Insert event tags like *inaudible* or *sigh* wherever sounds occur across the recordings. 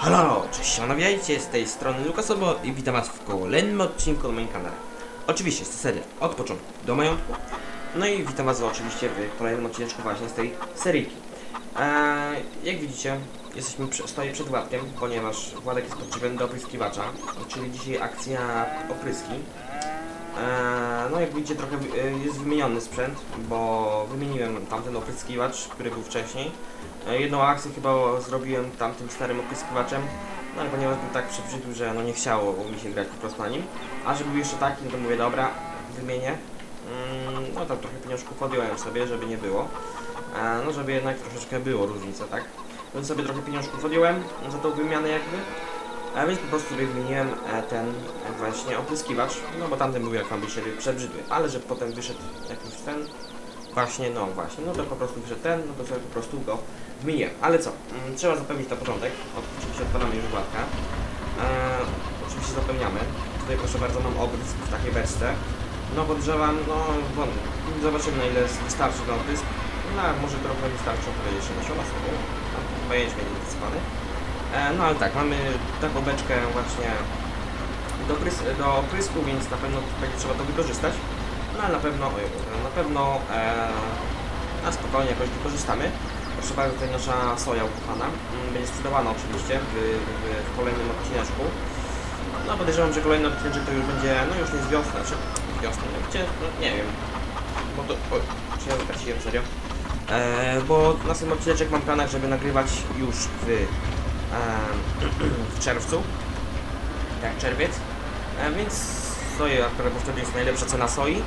Halo, cześć, siemanowiajcie, z tej strony Lukasobo i witam was w kolejnym odcinku na moim kanale. Oczywiście jest to seria od początku do majątku. No i witam was oczywiście w kolejnym odcinku właśnie z tej seryjki. Eee, jak widzicie, jesteśmy stoję przed Władkiem, ponieważ Władek jest potrzebny do opryskiwacza, czyli dzisiaj akcja opryski. Eee, no jak widzicie trochę y, jest wymieniony sprzęt, bo wymieniłem tamten opryskiwacz, który był wcześniej. E, Jedną akcję chyba zrobiłem tamtym starym opryskiwaczem, no ale ponieważ był tak przebrzydły, że no nie chciało mi się grać po prostu na nim. A żeby był jeszcze taki, no to mówię, dobra, wymienię. Mm, no tam trochę pieniążków podjąłem sobie, żeby nie było. E, No żeby jednak troszeczkę było różnica, tak? Więc sobie trochę pieniążków podjąłem za tą wymianę jakby. A więc po prostu wymieniłem e, ten właśnie opryskiwacz, no bo tamten był jak wam się przebrzydły, ale że potem wyszedł jakiś ten, właśnie, no właśnie, no to po prostu wyszedł ten, no to sobie po prostu go wymieniłem. Ale co, mm, trzeba zapełnić na początek, oczywiście odpalamy już władka, e, oczywiście zapełniamy, tutaj proszę bardzo mam oprysk w takiej beczce, no podejrzewam, no won, zobaczymy na ile wystarczy na oprysk, no może trochę wystarczy opowiedzieć jeszcze nasiona sobie, tam chyba jęczmień jest wysypany. E, No ale tak, mamy taką beczkę właśnie do, prys do prysku, więc na pewno będzie trzeba to wykorzystać. No ale na pewno, oj, na pewno e, na spokojnie jakoś wykorzystamy. Proszę bardzo, tutaj nasza soja ukochana mm, będzie sprzedawana oczywiście w, w, w kolejnym odcineczku. No podejrzewam, że kolejny odcinek to już będzie, no już nie z wiosny, znaczy wiosny, no, gdzie, no, nie wiem. Bo to, oj, czy ja wytraciłem serio? E, bo na tym odcinek mam w planach, żeby nagrywać już w *clears throat* w czerwcu, tak, czerwiec, więc soja akurat bo wtedy jest najlepsza cena soi,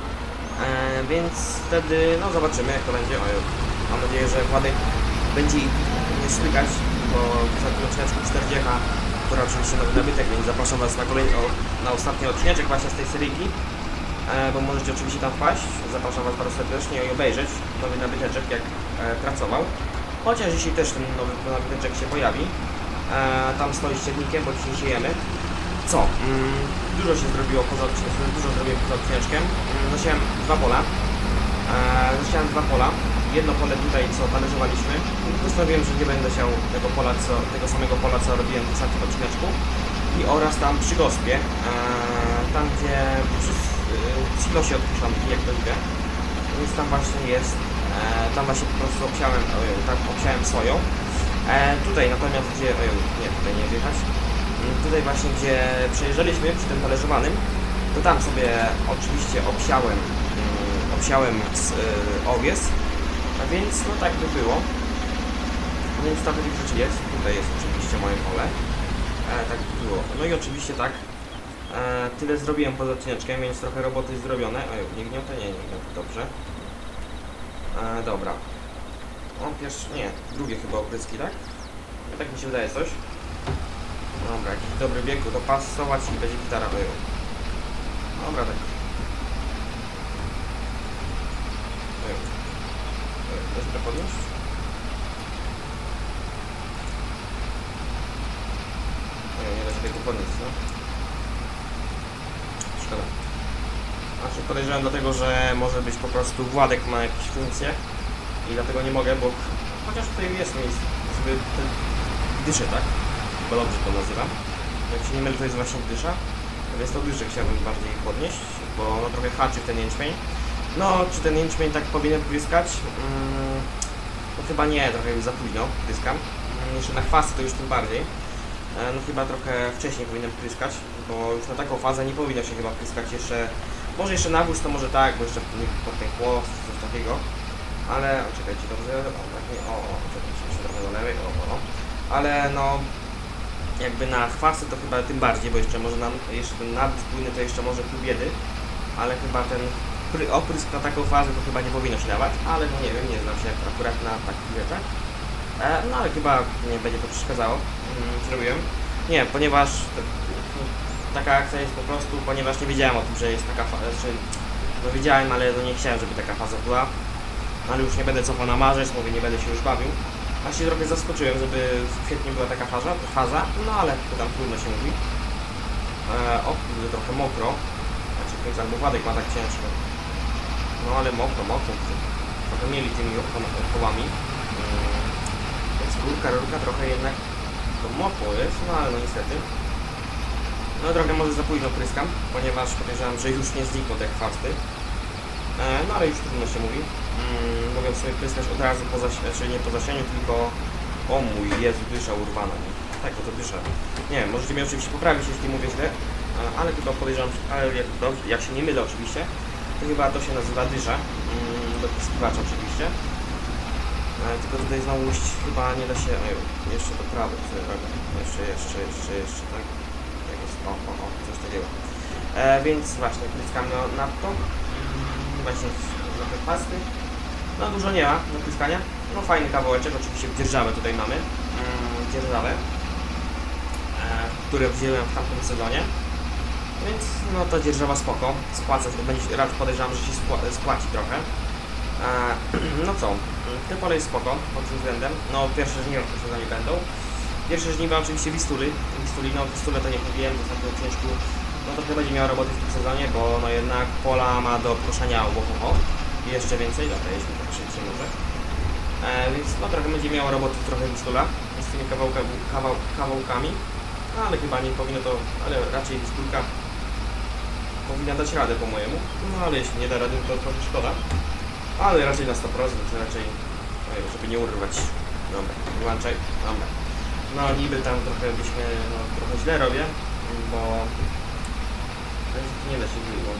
więc wtedy, no zobaczymy jak to będzie, mam nadzieję, że Władek będzie nie słykać, bo za odcineczku 40, która oczywiście nowy nabytek, więc zapraszam Was na kolejny, na ostatni odcineczek właśnie z tej seryjki, e, bo możecie oczywiście tam wpaść, zapraszam Was bardzo serdecznie i obejrzeć nowy nabyteczek jak e, pracował, chociaż dzisiaj też ten nowy nabyteczek się pojawi, E, tam stoi z bo dzisiaj siejemy. Co? Mm, dużo się zrobiło poza odcinkiem, dużo zrobiłem poza odcineczkiem. Mm, zasiałem dwa pola. E, zasiałem dwa pola. Jedno pole tutaj, co talerzowaliśmy. Postanowiłem, że nie będę siał tego pola, co, tego samego pola, co robiłem w ostatnim odcineczku. I oraz tam przy gospie, e, tam gdzie przy e, silosie odpuszczam, jak to idę. Więc tam właśnie jest, e, tam właśnie po prostu obsiałem, ojej, tak obsiałem soją. E, tutaj natomiast, gdzie, oj, nie, tutaj nie wjechać, Mm, tutaj właśnie, gdzie przejeżdżaliśmy przy tym talerzowanym, to tam sobie oczywiście obsiałem, mm, obsiałem z, y, owies, a więc no tak by było. Więc tam takich rzeczy jest, tutaj jest oczywiście moje pole, e, tak by było. No i oczywiście tak, e, tyle zrobiłem poza odcineczkiem, więc trochę roboty zrobione. Oj, nie gniotę, nie, nie dobrze. E, dobra, o, pierwszy, nie, drugie chyba opryski, tak? No, tak mi się wydaje coś. Dobra, jakiś dobry bieg, dopasować i będzie gitara wyjął. Dobra, tak. Wezmę podnieść? Nie, nie da się tego podnieść, no. Szkoda. Znaczy podejrzewam dlatego, że może być po prostu Władek ma jakieś funkcje i dlatego nie mogę, bo chociaż tutaj jest miejsce, sobie ten dyszę, tak? Bo dobrze to nazywam. Jak się nie mylę, to jest właśnie dysza. Więc to dyszę chciałbym bardziej podnieść, bo no, trochę haczy w ten jęczmień. No, czy ten jęczmień tak powinien pryskać? Mm, no chyba nie, trochę już za późno pryskam. Mm, jeszcze na chwasty to już tym bardziej. E, No chyba trochę wcześniej powinienem pryskać, bo już na taką fazę nie powinno się chyba pryskać jeszcze... Może jeszcze nawóz to może tak, bo jeszcze pod ten chłop, coś takiego. Ale, czekajcie, dobrze, o, tak nie, o, o, czekajcie, jeszcze trochę do lewej, o, o. Ale no, jakby na chwasty to chyba tym bardziej, bo jeszcze może nam, jeszcze ten płynny to jeszcze może pół biedy, ale chyba ten pry, oprysk na taką fazę to chyba nie powinno się dawać, ale no nie wiem, nie znam się akurat na takich rzeczach. E, no ale chyba nie będzie to przeszkadzało, mm, zrobiłem. Nie, ponieważ taka akcja jest po prostu, ponieważ nie wiedziałem o tym, że jest taka faza, że no wiedziałem, ale no nie chciałem, żeby taka faza była. Ale już nie będę cofał na marzec, mówię, nie będę się już bawił. A się trochę zaskoczyłem, żeby w kwietniu była taka faza, faza no ale to tam trudno się mówi. E, o trochę mokro. Znaczy, końca albo Władek ma tak ciężko. No ale mokro, mokro. Trochę mieli tymi kołami. Mm, Więc rurka, rurka trochę jednak to mokro jest, no ale no niestety. No trochę może za późno pryskam, ponieważ podejrzewam, że już nie znikną te chwasty. E, no ale już trudno się mówi. Mm, mogę sobie pryskać od razu po zasięgu, znaczy nie po zasięgu, tylko... O mój Jezu, dysza urwana. Nie? Tak, to dysza. Nie możecie mnie oczywiście poprawić, jeśli mówię źle, e, ale chyba podejrzewam, ale jak, dobrze, jak się nie mylę oczywiście, to chyba to się nazywa dysza. Mm, do pryskiwacza oczywiście. E, tylko tutaj znowu chyba nie da się... Oj, jeszcze do prawej sobie. Jeszcze, jeszcze, jeszcze, jeszcze, tak. Tak jest. O, o, o, coś takiego. E, więc właśnie, pryskamy na to. Właśnie na te pasty. No dużo nie ma do pryskania. No fajny kawałeczek, oczywiście dzierżawę tutaj mamy. Mm, dzierżawę. E, które wziąłem w tamtym sezonie. Więc no to dzierżawa spoko. Spłaca, będzie, raczej podejrzewam, że się spła- spłaci trochę. E, *clears throat* no co, te pole jest spoko pod tym względem. No pierwsze żniwa w tym sezonie będą. Pierwsze żniwa oczywiście Wistuli. Wistuli, no Wistulę to nie mówiłem, w ostatnim odcinku. Trochę będzie miał roboty w tym sezonie, bo no jednak pola ma do proszenia łochowo. I jeszcze więcej, dobra, jeśli tak szybciej może. E, więc no trochę będzie miał roboty trochę Wistula z tymi kawałka, kawał, kawałkami. No, ale chyba nie powinno to, ale raczej Wistulka powinna dać radę po mojemu. No ale jeśli nie da rady, to trochę szkoda. Ale raczej na 100%, to raczej, żeby nie urwać. Dobra, wyłączaj, dobra. No niby tam trochę byśmy, no trochę źle robię, bo nie da się było.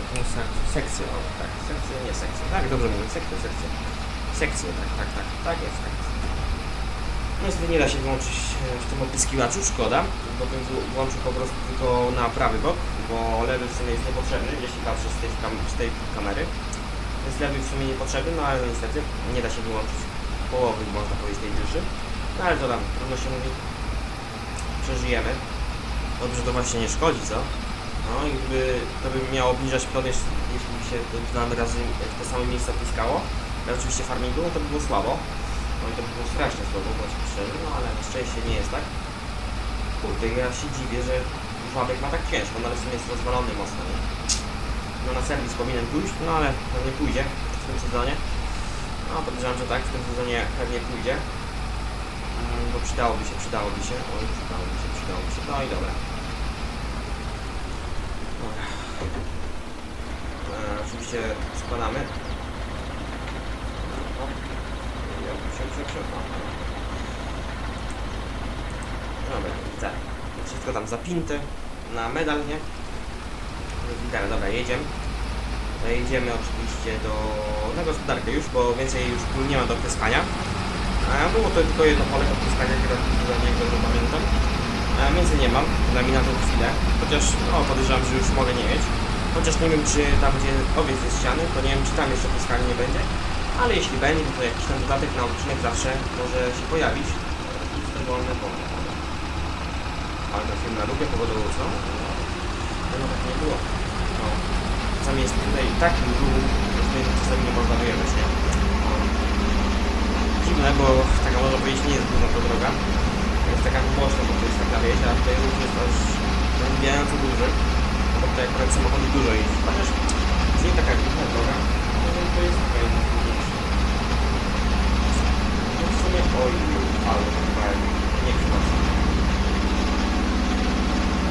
Jakąś sek- sekcję, o tak, sekcję, nie sekcję, tak, dobrze mówię, sekcję, sekcję. Sekcję, tak, tak, tak, tak jest, tak niestety nie da się wyłączyć e, w tym opyskiwaczu, szkoda, bo bym wł- włączył po prostu tylko na prawy bok, bo lewy w sumie jest niepotrzebny, jeśli patrzę z tej, kam- z tej kamery. Jest lewy w sumie niepotrzebny, no ale niestety nie da się wyłączyć połowy, można powiedzieć, tej dyszy. No ale to tam, trudno się mówi. Przeżyjemy. Dobrze to właśnie nie szkodzi, co? No i gdyby to by miało obniżać plon, jeśli jeśli by się dwa razy w te same miejsca piskało, ale oczywiście farmingu, no to by było słabo. No i to by było strasznie słabo, bądź szczerze, no ale na szczęście nie jest tak. Kurde, ja się dziwię, że Żłabek ma tak ciężko, no ale w sumie jest rozwalony mocno, nie? No na serwis powinien pójść, no ale no nie pójdzie w tym sezonie. No podejrzewam, że tak, w tym sezonie pewnie pójdzie. Mm, Bo przydałoby się, przydałoby się. Oj, przydałoby się, przydałoby się. No i dobra. Dobra. E, oczywiście. O. Dobra, tak. Wszystko tam zapinte na medal, nie? Widać, dobra, jedziemy. Jedziemy oczywiście do, na gospodarkę już, bo więcej już nie ma do pryskania. A było to tylko jedno pole do pryskania, które sezonie, jak dobrze pamiętam. Więcej nie mam, na mi na tą chwilę. Chociaż, no podejrzewam, że już mogę nie mieć. Chociaż nie wiem, czy tam, gdzie owiec jest ściany, to nie wiem, czy tam jeszcze pryskania nie będzie. Ale jeśli będzie, to jakiś tam dodatek na odcinek zawsze może się pojawić. I wolne pole. Ale ten film na lupie powodował co? No tak nie było. No. Czasami jest tutaj taki ruch, że czasami nie można wyjechać, nie? No. Dziwne, bo taka można powiedzieć nie jest to droga. Jest taka głośna, bo to jest taka wieś, a tutaj ruch jest aż zabijająco duży. No bo tutaj akurat samochody dużo jeździ. Chociaż jest nie taka główna droga, ale to jest taka jedna trudniejsza. No w sumie, oj, ale chyba nie chyba.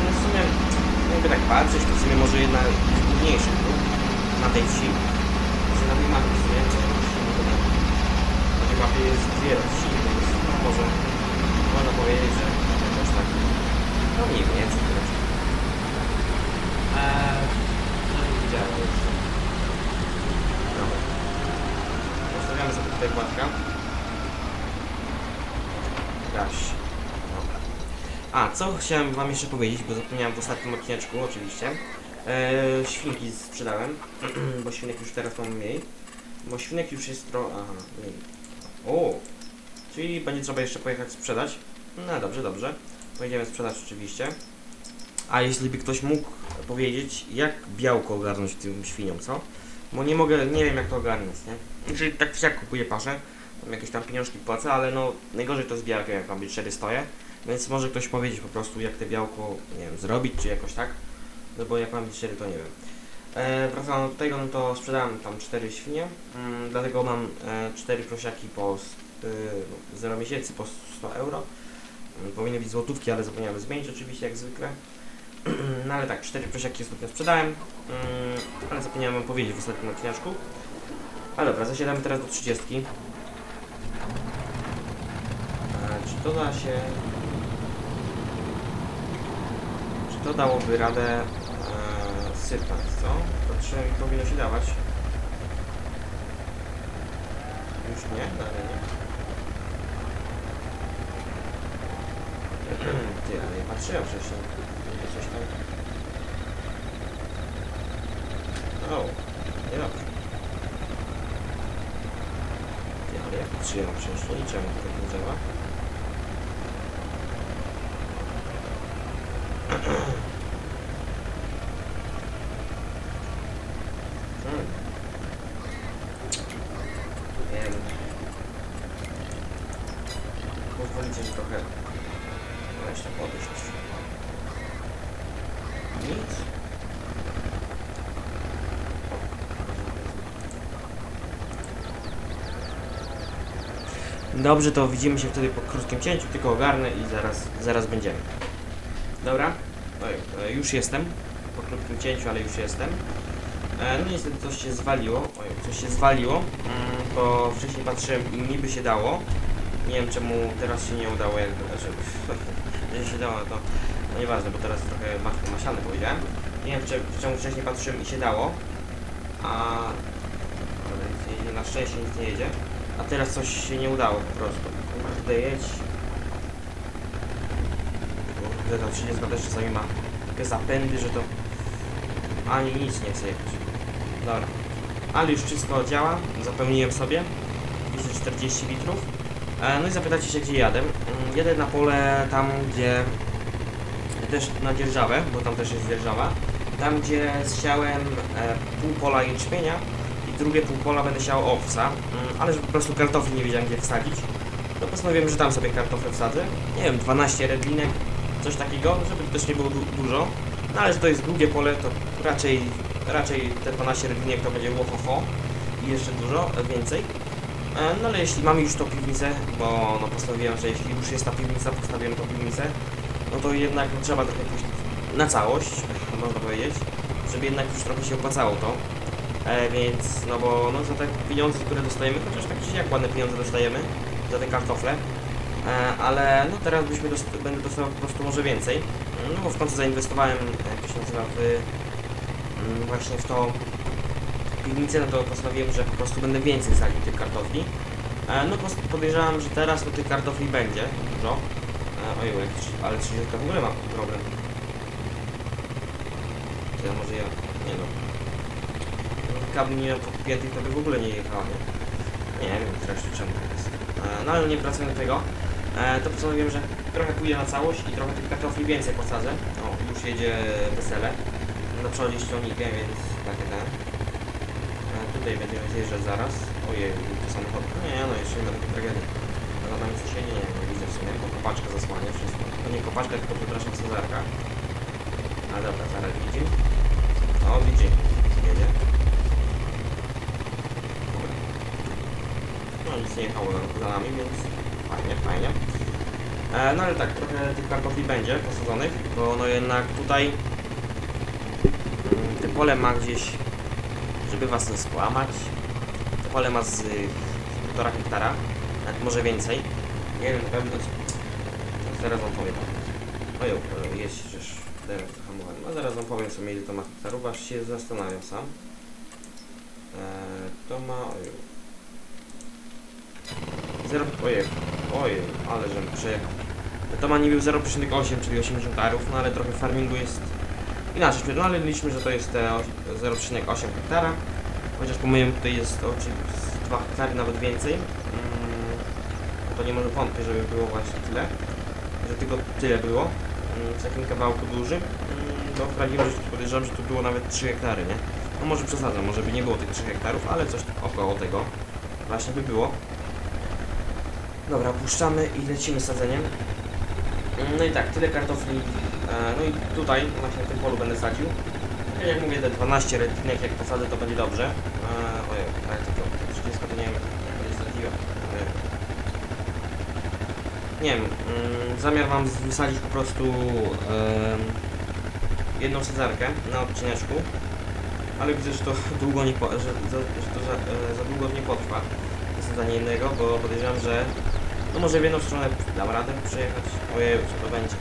No w sumie, jakby tak patrzeć, to w sumie może jedna z trudniejszych dróg na tej wsi. Że na tej mapie w sumie, co to wsi, no to na, na tej mapie jest dwie wsi, więc no może można powiedzieć, że jakoś tak, no mniej więcej zresztą. Eee, no nie widziałem jeszcze. Dobra. Postawiamy sobie tutaj płatka. Gaś. Dobra. A, co chciałem wam jeszcze powiedzieć, bo zapomniałem w ostatnim odcineczku oczywiście. Eee, świnki sprzedałem, *clears throat* bo świnek już teraz mam mniej. Bo świnek już jest tro... Aha, mniej. O! Czyli będzie trzeba jeszcze pojechać sprzedać. No dobrze, dobrze. Pojedziemy sprzedać oczywiście. A jeśli by ktoś mógł powiedzieć, jak białko ogarnąć tym świniom, co? Bo nie mogę, nie wiem jak to ogarnąć, nie? Czyli tak czy jak kupuję paszę, jakieś tam pieniążki płacę, ale no najgorzej to z białkiem, jak mam być 4 stoję. Więc może ktoś powiedzieć po prostu, jak te białko, nie wiem, zrobić, czy jakoś tak. No bo jak mam być 4, to nie wiem. E, wracając do tego, no to sprzedałem tam 4 świnie, mm, dlatego mam e, 4 prosiaki po y, no, 0 miesięcy po 100 euro. Mm, Powinny być złotówki, ale zapomniałem zmienić oczywiście, jak zwykle. *clears throat* No ale tak, cztery prosiaki ostatnio sprzedałem, mm, ale zapomniałem wam powiedzieć w ostatnim odcineczku. Ale dobra, zasiadamy teraz do 30. E, czy to da się... Czy to dałoby radę e, sypać, co? To przynajmniej powinno się dawać. Już nie? Dalej nie. *clears throat* Ty, ale ja patrzyłem wcześniej. Coś tam... O, niedobrze. Ty, ale ja patrzyłem wcześniej. Czemu to tak nie działa? Hmm. Wiem. Pozwolicie, że trochę weź to podejść. Nic. Dobrze, to widzimy się wtedy po krótkim cięciu, tylko ogarnę i zaraz, zaraz będziemy. Dobra? Oj, e, już jestem. Po krótkim cięciu, ale już jestem. E, No niestety coś się zwaliło. Oj, coś się zwaliło. Mm, To wcześniej patrzyłem i niby się dało. Nie wiem czemu teraz się nie udało jakby. Znaczy, *laughs* że się dało to. No nieważne, bo teraz trochę matko masiane powiedziałem. Nie wiem cze- czemu wcześniej patrzyłem i się dało. A na szczęście nic nie jedzie. A teraz coś się nie udało po prostu. Kurde jedź. Kurde ta 30 też czasami ma takie zapędy, że to ani nic nie chce jechać. Dobra. Ale już wszystko działa. Zapełniłem sobie. 240 litrów. E, No i zapytacie się, gdzie jadę. Mm, Jedę na pole tam, gdzie też na dzierżawę, bo tam też jest dzierżawa. Tam, gdzie zsiałem e, pół pola jęczmienia drugie pół pola będę siał owca, mm, ale że po prostu kartofli nie wiedziałem, gdzie wsadzić. To postanowiłem, że tam sobie kartofle wsadzę. Nie wiem, 12 redlinek, coś takiego, żeby też nie było du dużo. No ale że to jest długie pole, to raczej, raczej te 12 redlinek to będzie łohoho i jeszcze dużo, więcej. E, No ale jeśli mamy już tą piwnicę, bo no postanowiłem, że jeśli już jest ta piwnica, postawiłem tą piwnicę, no to jednak no, trzeba trochę pójść na całość, *laughs* można powiedzieć, żeby jednak już trochę się opłacało to. E, więc, no bo no za te pieniądze, które dostajemy, chociaż tak czy jak ładne pieniądze dostajemy za te kartofle, e, ale no teraz byśmy dost będę dostawał po prostu może więcej, no bo w końcu zainwestowałem, jak to się nazywa, w, mm, właśnie w to piwnicę, no to postanowiłem, że po prostu będę więcej sadził tych kartofli. E, no pos- podejrzewam, że teraz to tych kartofli będzie dużo. E, ojej, jak ale 30 w ogóle ma problem. To ja może ja... nie no. No, Kabli nie miał podpiętych, to by w ogóle nie jechał, nie? Nie wiem zresztą czemu tak jest. E, no ale nie wracając do tego, e, to postanowiłem, że trochę pójdę na całość i trochę tych kartofli więcej posadzę. O, już jedzie wesele. Na przodzie ściągnikiem, więc takie ten. E, tutaj będziemy zjeżdżać zaraz. Ojej, to samochód. Nie, no jeszcze nie ma takiej tragedii. No na nami coś się nie, nie widzę w sumie, bo kopaczka zasłania wszystko. To nie kopaczka, tylko przepraszam, cezarka. A dobra, zaraz widzi. O, widzi. Jedzie. Dobra. No nic nie jechało za- nami, więc fajnie, fajnie. E, no ale tak, trochę tych kartofli będzie posadzonych, bo no jednak tutaj mm, te pole ma gdzieś, żeby was nie skłamać, to pole ma z 1,5 hektara, nawet może więcej. Nie wiem, na pewno. Zaraz wam powiem. Ojo, jest przecież teraz zahamowany. No zaraz wam powiem sobie ile to ma hektarów, aż się zastanawiam sam. Eee, to ma. Ojo. Zero. Ojej, ojej, ale żem przejechał. To ma niby 0,8, czyli 80 hektarów, no ale trochę farmingu jest inaczej. No ale liczmy, że to jest te o- 0,8 hektara. Chociaż po moim tutaj jest o, czyli z 2 hektary, nawet więcej. Mm, no to nie może wątpię, żeby było właśnie tyle. Że tylko tyle było. Mm, w takim kawałku dużym. Mm, to w prawdziwym życiu podejrzewam, że tu było nawet 3 hektary, nie? No może przesadzam, może by nie było tych 3 hektarów, ale coś około tego właśnie by było. Dobra, puszczamy i lecimy sadzeniem. No i tak, tyle kartofli. E, no i tutaj, właśnie na tym polu będę sadził. Ja Jak mówię, te 12 redlinek jak posadzę to będzie dobrze. Eee, ojej, ale to, to 30 to nie wiem, jak będzie straciłem. Nie wiem, mm, zamiar mam wysadzić po prostu jedną sadzarkę na odcineczku, ale widzę, że to *laughs* długo nie po, że, że to za, e, za długo nie potrwa wysadzanie jednego, bo podejrzewam, że no może w jedną stronę dam radę przejechać. Ojej, co to będzie?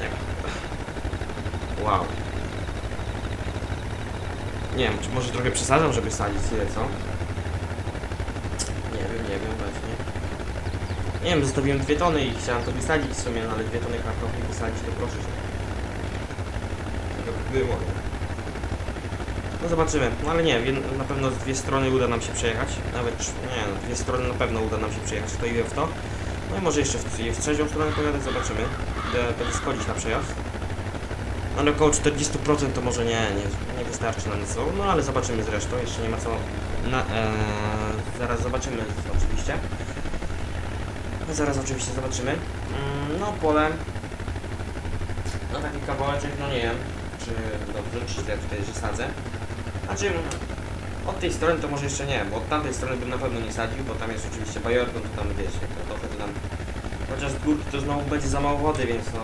Jak? Wow. Nie wiem, czy może trochę przesadzam, żeby sadzić tyle, co? Nie wiem, nie wiem właśnie. Nie wiem, zostawiłem dwie tony i chciałem to wysadzić w sumie, no ale dwie tony kartofli wysadzić to proszę się. Tego by było? No zobaczymy, no ale nie, na pewno z dwie strony uda nam się przejechać. Nawet, nie no, dwie strony na pewno uda nam się przejechać, to i w to. No i może jeszcze w, w trzecią stronę pojadę, zobaczymy. Będę, będę schodzić na przejazd. No, Ale około 40% to może nie, nie, nie wystarczy na nic. No ale zobaczymy zresztą, jeszcze nie ma co... Na, e, zaraz zobaczymy oczywiście. No, zaraz oczywiście zobaczymy. Mm, no pole... No taki kawałeczek, no nie wiem, czy dobrze, czy źle tutaj, że sadzę. Znaczy, od tej strony to może jeszcze nie, bo od tamtej strony bym na pewno nie sadził, bo tam jest oczywiście bajorką, to tam wiecie, to trochę to tam... Chociaż z górki to znowu będzie za mało wody, więc no,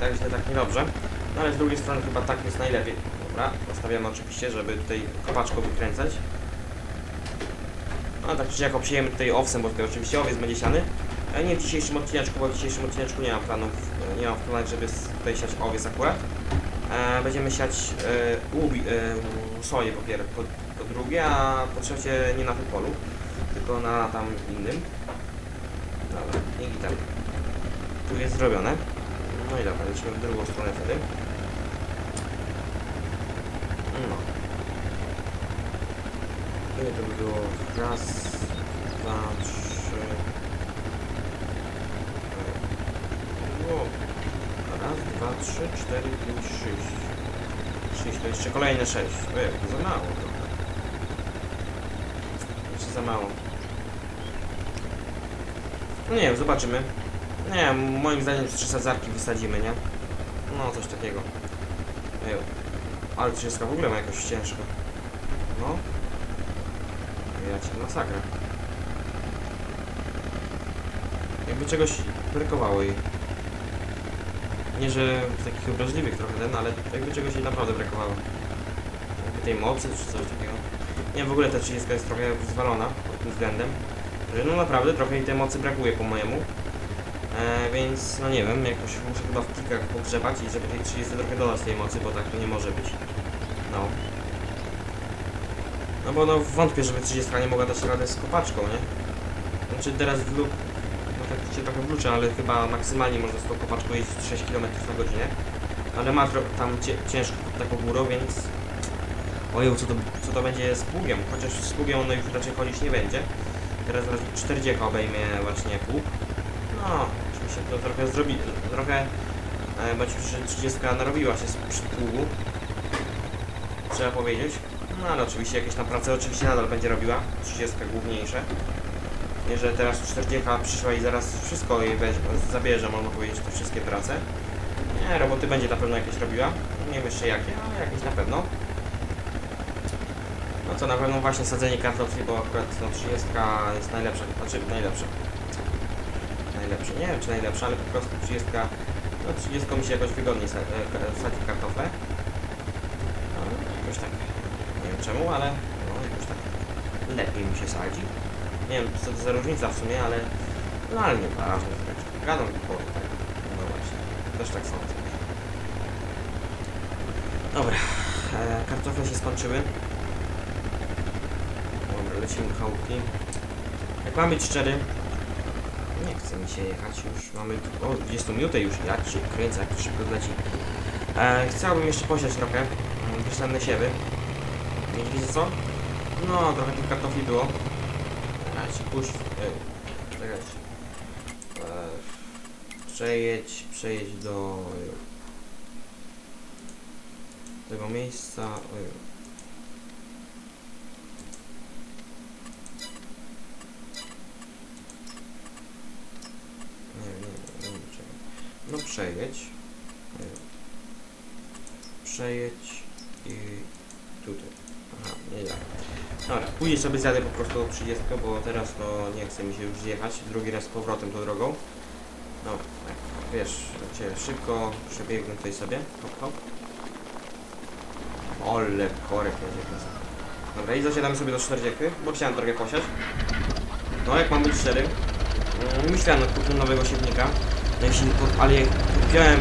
tak źle, tak niedobrze. No ale z drugiej strony chyba tak jest najlepiej. Dobra, zostawiamy oczywiście, żeby tutaj kopaczką wykręcać. No tak czy jak obsiejemy tutaj owsem, bo tutaj oczywiście owiec będzie siany. Ale nie w dzisiejszym odcineczku, bo w dzisiejszym odcineczku nie mam planów, nie mam w żeby tutaj siać owiec akurat. E, będziemy siać e, e, soję po, pier, po, po drugie, a po trzecie nie na tym polu, tylko na tam innym. Dobra, i tak. Tu jest zrobione. No i dobra, lecimy w drugą stronę wtedy. No. Ile to by było? Raz, dwa, trzy. No. Raz, dwa, trzy, cztery, pięć, sześć. Sześć, to jeszcze kolejne sześć. Ojej, to za mało. Jeszcze za mało. No nie wiem, zobaczymy. Nie moim zdaniem z trzy sadzarki wysadzimy, nie? No, coś takiego. Ej, ale 30 w ogóle ma jakoś ciężko. No. Ja cię masakra. Jakby czegoś brakowało jej. Nie, że takich obraźliwych trochę ten, ale jakby czegoś jej naprawdę brakowało. Jakby tej mocy czy coś takiego. Nie, w ogóle ta 30 jest trochę zwalona pod tym względem. Że no naprawdę trochę jej tej mocy brakuje po mojemu. E, więc no nie wiem, jakoś muszę chyba w klikach pogrzebać i żeby tej 30 trochę dodać tej mocy, bo tak to nie może być. No. No bo no wątpię, żeby 30 nie mogła dać radę z kopaczką, nie? Znaczy teraz w lub... Się trochę wluczę, ale chyba maksymalnie można z tą kopaczką jeździć 6 km na godzinę. Ale ma tam ciężko taką górą, więc... Ojeju, co to, co to będzie z pługiem? Chociaż z pługiem ono już raczej chodzić nie będzie. Teraz raz 40 obejmie właśnie pług. No, oczywiście to trochę zrobi, trochę, e, bądź już 30 narobiła się przy pługu, trzeba powiedzieć. No ale oczywiście jakieś tam prace oczywiście nadal będzie robiła, 30 główniejsze. Nie, że teraz 40 przyszła i zaraz wszystko jej weź, zabierze, można powiedzieć, te wszystkie prace. Nie, roboty będzie na pewno jakieś robiła, nie wiem jeszcze jakie, ale jakieś na pewno. No co, na pewno właśnie sadzenie kartofli, bo akurat no, 30 jest najlepsza, znaczy najlepsza najlepsze. Nie wiem czy najlepsze, ale po prostu 30, no 30 mi się jakoś wygodniej e, sadzi kartofle. No, jakoś tak, nie wiem czemu, ale no, jakoś tak lepiej mi się sadzi. Nie wiem co to za różnica w sumie, ale no ale nie ważne. tak. Gadam po tak. No właśnie, też tak sądzę. Dobra, e, kartofle się skończyły. Dobra, lecimy chałupki. Jak mam być szczery, nie chce mi się jechać już. Mamy o 20 minut już. Ja się kręcę, jak to szybko leci. E, chciałbym jeszcze posiać trochę. mm, Wyślane siewy. Wiecie co? No, trochę tych kartofli było. Ja się puść. E, przejedź, przejedź do tego miejsca. Czekaj. No przejedź. Przejedź i tutaj. Aha, nie da. Dobra, później sobie zjadę po prostu 30, bo teraz to nie chce mi się już zjechać. Drugi raz z powrotem tą drogą. No, tak, wiesz, szybko przebiegnę tutaj sobie. Hop, hop. Ole, korek będzie teraz. Dobra, i zasiadamy sobie do 40, bo chciałem trochę posiać. No, jak mam być szczery, mm, myślałem nad kupnem nowego siewnika. No jeśli, ale jak kupiłem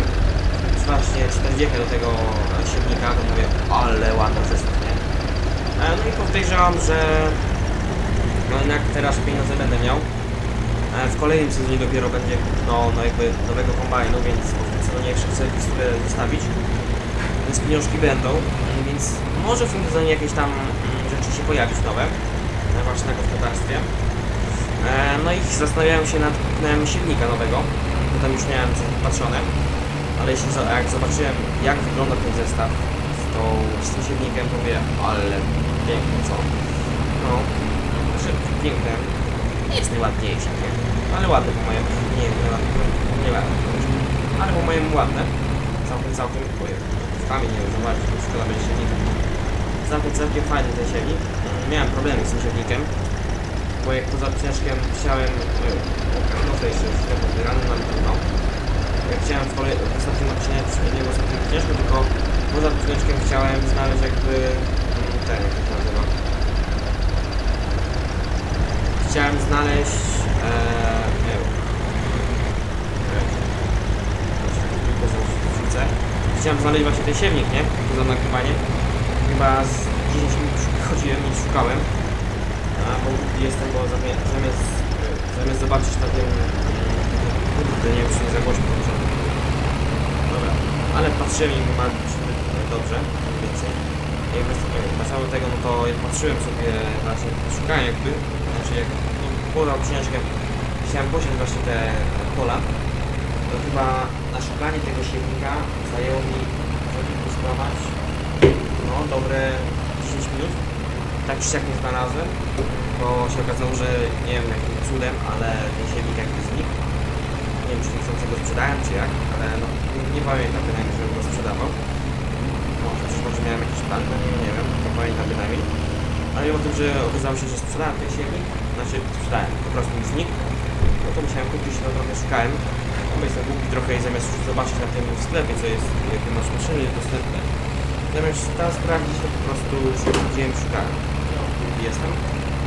właśnie 40 do tego siewnika, to mówię, ale ładny zestaw, No i podejrzewam, że no jednak teraz pieniądze będę miał. E, W kolejnym sezonie dopiero będzie no, no jakby nowego kombajnu, więc sezonie jeszcze chcę sobie zostawić. Więc pieniążki będą, mm, więc może w tym sezonie jakieś tam mm, rzeczy się pojawić nowe, e, właśnie na gospodarstwie. E, No i zastanawiałem się nad kupnem silnika nowego, bo tam już miałem coś patrzone. Ale jeśli jak zobaczyłem jak wygląda ten zestaw tą, z silnikiem, mówię, ale piękne co? No, znaczy piękne, jest najładniejsze, nie? Ale ładne po mojemu, nie, nie ładne, nie ładne, ale po mojemu ładne. Całkiem, całkiem, boję, w wiem, zobaczyć, to szkoda będzie silnika. Całkiem, całkiem fajny ten silnik. Miałem problemy z tym silnikiem, bo jak poza ciężkiem chciałem, no to jeszcze jest trochę wyrany, no ale trudno. Jak chciałem w, kolej, w ostatnim odcinku, nie w ostatnim ciężko, tylko poza odcineczkiem chciałem znaleźć jakby mm, ten, jak to nazywa. Chciałem znaleźć, e. Chciałem znaleźć właśnie ten siewnik, nie? Poza nagrywaniem. Chyba z 10 minut chodziłem i szukałem. A, bo jestem, bo zamiast, zamiast, zamiast zobaczyć na tym, mm, kurde, nie wiem, czy nie za głośno. Dobra, ale patrzyłem i ma dobrze, więcej. Jak wracało tego, no to jak patrzyłem sobie, właśnie szukałem jakby, znaczy jak no, poza odcineczkiem chciałem posiąść właśnie te pola, to chyba na szukanie tego siewnika zajęło mi, żeby posprawać, no dobre 10 minut. Tak czy siak nie znalazłem, bo się okazało, że nie wiem jakim cudem, ale ten siewnik jakby znikł. Nie wiem, czy niechcący go sprzedałem, czy jak, ale no, nie, nie pamiętam bynajmniej, żebym go sprzedawał. Miałem jakiś plan, no nie, wiem, nie pamiętam bynajmniej. Ale o tym, że okazało się, że sprzedałem ten siewnik, znaczy sprzedałem, po prostu mi znikł, no to musiałem kupić, no trochę szukałem. No bo jestem głupi trochę i zamiast zobaczyć na tym sklepie, co jest, jakie masz maszyny dostępne, zamiast tam sprawdzić, to po prostu chodziłem, szukałem. No, jestem,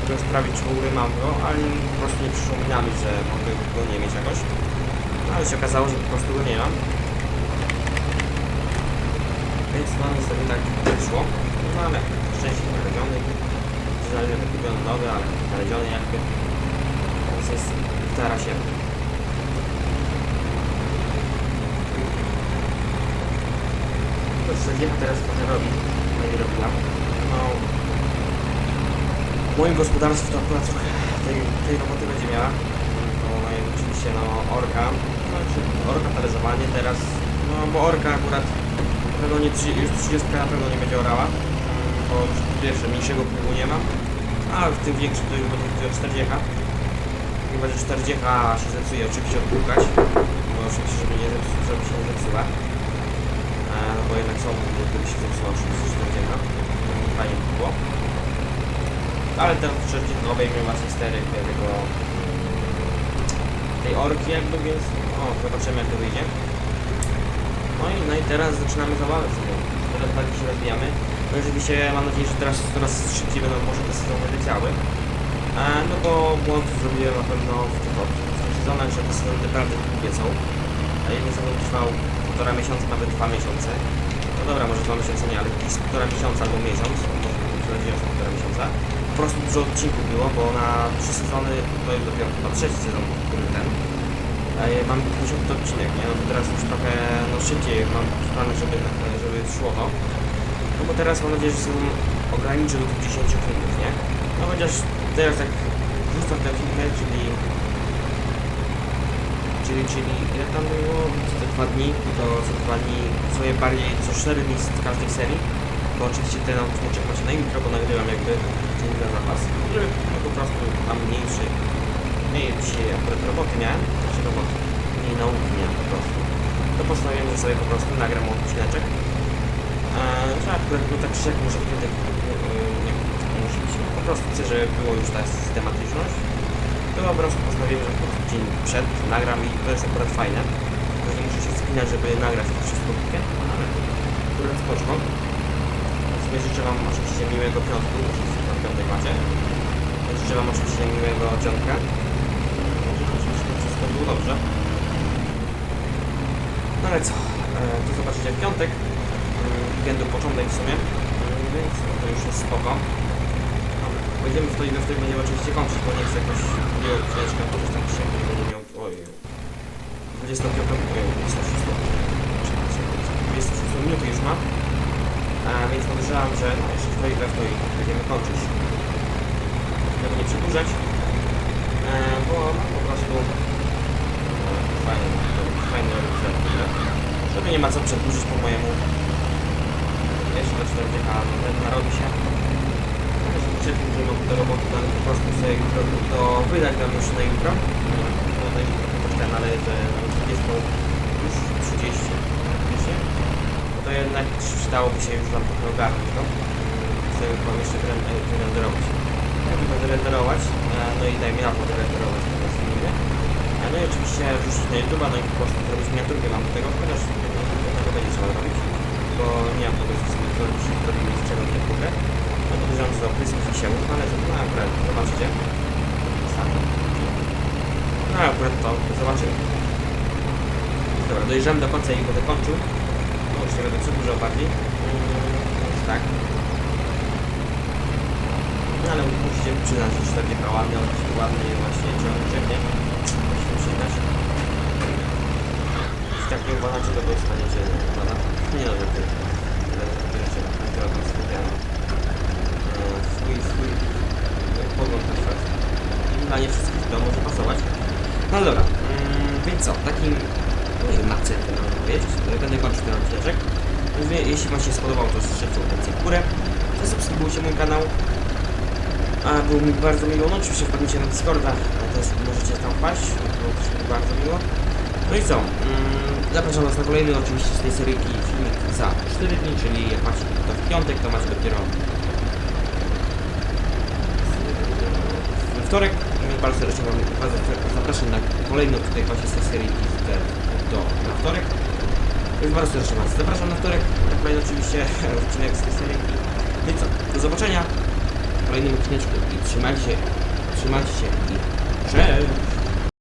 żeby sprawdzić, czy w ogóle mam go, ale po prostu nie przyszło mi na myśl, że mogę go nie mieć jakoś. No ale się okazało, że po prostu go nie mam. Więc no niestety tak wyszło. No ale szczęście znaleziony. Znaleziony kupiony nowy, ale znaleziony jakby. Więc jest stara się. To co teraz trochę robi. Będzie robiła. No. W moim gospodarstwie to akurat trochę tej, tej roboty będzie miała. To jest oczywiście no orka. Znaczy orka talerzowanie teraz. No bo orka akurat pewno nie, trzy- już 30 na pewno nie będzie orała, bo już pierwsze mniejszego pływu nie mam, a w tym większym to już będzie 40. Chyba, że 40 się zepsuje, oczywiście odpłukać, bo oczywiście, żeby, nie zepsu, żeby się zepsuła. E, no bo jednak są, gdyby się zepsuła oczywiście 40, fajnie by było. Ale ten 40 obejmie właśnie stery tego tej orki jakby, więc o, zobaczymy jak to wyjdzie. No i, no i teraz zaczynamy zabawę sobie. Teraz bardziej się rozwijamy. No oczywiście mam nadzieję, że teraz coraz szybciej będą może te sezony leciały. E, no bo błąd zrobiłem na pewno w tych, tych sezonach, że te sezony naprawdę długie są. A jeden sezon trwał półtora miesiąca, nawet dwa miesiące. No dobra, może dwa miesiące nie, ale jakieś półtora miesiąca albo miesiąc, może nadzieję, że półtora miesiąca. Po prostu dużo odcinków było, bo na trzy sezony, to jest dopiero chyba trzeci sezon, który ten, E, Mam 50 odcinek, nie? No teraz już trochę no, szybciej mam plany, żeby, żeby szło to. No bo teraz mam nadzieję, że się ograniczę do tych 10 filmów, nie? No chociaż teraz jak wrzucam te filmy, czyli... Czyli, czyli ile tam było? Co te dwa dni, to co dwa dni sobie bardziej co 4 dni z każdej serii. Bo oczywiście ten odcinek macie na intro, bo nagrywam jakby dzień na zapas. No, po prostu mam mniejszy mniej dzisiaj akurat roboty miałem, znaczy roboty, mniej nauki miałem po prostu. To postanowiłem, że sobie po prostu nagram odcineczek. Eee, że akurat no tak siak muszę wtedy, nie, nie być, po prostu chcę, żeby było już ta systematyczność. to po prostu postanowiłem, że po prostu dzień przed nagram i to jest akurat fajne. Że nie muszę się spinać, żeby nagrać to wszystko weekend, ale akurat spoczko. Sobie życzę Wam oczywiście miłego piątku, wszyscy na piątek macie. Życzę Wam oczywiście miłego dzionka. Wszystko było dobrze. No ale co, e, to zobaczycie w piątek. Mm, Weekendu początek w sumie, Mm, więc no to już jest spoko. Dobra, Będziemy w to i we w tej będziemy oczywiście kończyć, bo nie chcę jakoś drugiego chwileczkę, bo też tam się nie miał, oj, 25, oj, 26, przepraszam, 26 minuty już ma, a więc podejrzewam, że no, jeszcze w to i we w to i będziemy kończyć. Żeby nie przedłużać, e, bo no, no, fajnie, fajnie robić żeby nie ma co przedłużyć po mojemu jeszcze do 40, a ten narobi się. Przed tym, do roboty, no, ale po prostu sobie jutro to wydać wam już na jutro. No to jutro to ten, ale że jest to już 30 praktycznie. No to jednak przydałoby się już wam trochę ogarnąć to. Sobie mam jeszcze wyren- wyrenderować. Ja to będę renderować, e, no i dajmy na to renderować teraz filmy. E, No i oczywiście wrzucić na YouTube, no i po prostu zrobić miniaturkę do tego, chociaż tego będzie trzeba robić, bo nie mam pomysłu sobie zrobić, zrobimy z czego miniaturkę. No podejrzewam, że za opryski się ale to no akurat zobaczycie. No akurat to zobaczymy. Dobra, dojeżdżam do końca i będę kończył. No już nie będę przedłużał bardziej. Mm, tak. No ale musicie przyznać, że 4 jechała ładnie, ładnie właśnie ciągnie. Musimy przyznać. Jeśli tak nie uważacie, to dostaniecie pada. Nie no, że ty. Ale bierzecie dopiero tam swój ten, e, swój, swój pogląd na świat. Dla nie wszystkich to może pasować. No dobra, mm, więc co, takim no nie akcentem mam powiedzieć, będę kończył ten odcinek. Jeśli Wam się spodobał, to strzelcie w górę. Zasubskrybujcie mój kanał. A było mi bardzo miło. No oczywiście wpadnijcie na Discorda, też możecie tam wpaść. Było mi bardzo miło. No i co? Mm, zapraszam Was na kolejny oczywiście z tej seryjki filmik za 4 dni, czyli jak macie to w piątek, to macie dopiero we wtorek. Więc Bardzo serdecznie Wam zapraszam na kolejną tutaj właśnie z tej seryjki z- do, na wtorek. Więc bardzo serdecznie Was zapraszam na wtorek. Na kolejny oczywiście *laughs* odcinek z tej seryjki. No i co? Do zobaczenia kolejnym odcineczku i trzymajcie się, trzymajcie się i cześć!